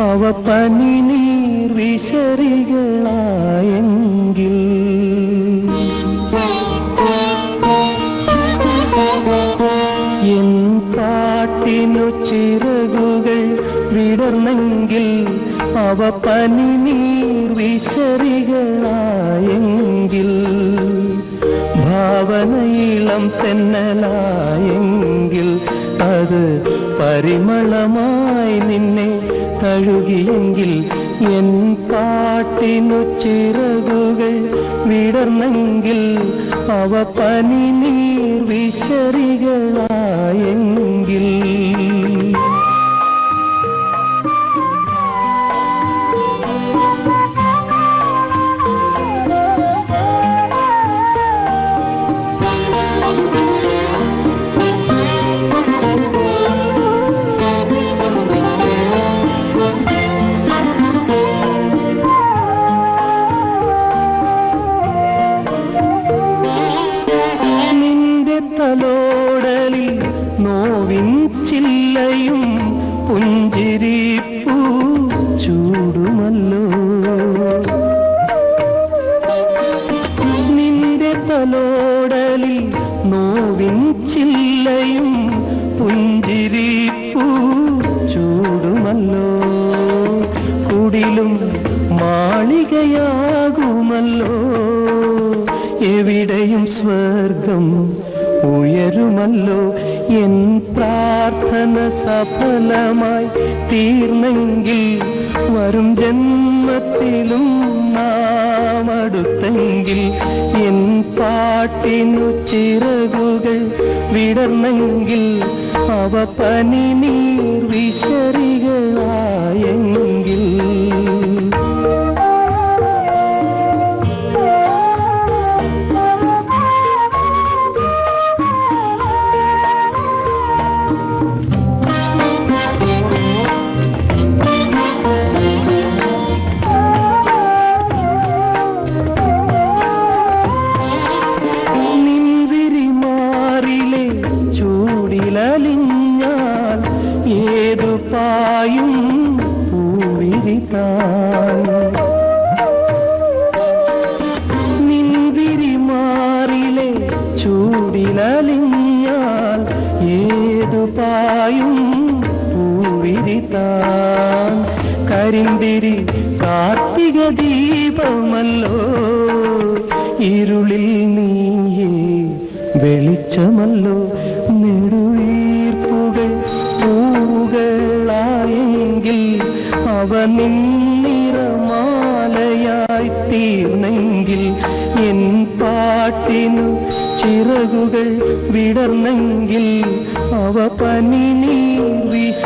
അവ പനിനീർ വിശറികളായെങ്കിൽ എൻ പാട്ടിനു ചിറകുകൾ വിടർന്നെങ്കിൽ അവ പനിനീർ വിശറികളായെങ്കിൽ ഭാവനയിളം തെന്നലായെങ്കിൽ അത് പരിമളമായി നിന്നെ തഴുകിയെങ്കിൽ എൻ പാട്ടിനു ചിറകുകൾ വിടർന്നെങ്കിൽ അവ പനിനീർ വിശറികളായെങ്കിൽ. നിന്റെ നോവിൻ ചില്ലയും പുഞ്ചിരിപ്പൂ ചൂടുമല്ലോ. നിന്റെ തലോടലിൽ നോവിൻ ചില്ലയും പുഞ്ചിരിപ്പൂ ചൂടുമല്ലോ. കുടിലും മാളികയാകുമല്ലോ. എവിടെയും സ്വർഗം ഉയരുമല്ലോ എൻ പ്രാർത്ഥന സഫലമായി തീർന്നെങ്കിൽ വരും ജന്മത്തിലും നാം അടുത്തെങ്കിൽ എൻ പാട്ടിനു ചിറകുകൾ വിടർന്നെങ്കിൽ അവ പനിനീർ വിശറികളായെങ്കിൽ പായും പൂവിരിതാൻ നിൻവിരിമാറിലെ ചൂടിലലിഞ്ഞാൽ ഏതു പായും പൂവിരിതാൻ കരിന്തിരി കാർത്തിക ദീപമല്ലോ ഇരുളിൽ നീയേ വെളിച്ചമല്ലോ അവ നിന്നിറമാലയായി തീർന്നെങ്കിൽ എൻ പാട്ടിനു ചിറകുകൾ വിടർന്നെങ്കിൽ അവ പനിനീർ വിശറികളായെങ്കിൽ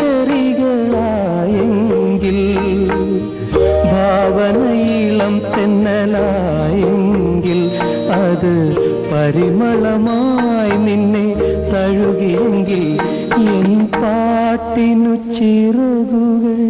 ഭാവനയിളം തെന്നലായെങ്കിൽ അത് പരിമളമായി നിന്നെ തഴുകിയെങ്കിൽ എൻ പാട്ടിനു ചിറകുകൾ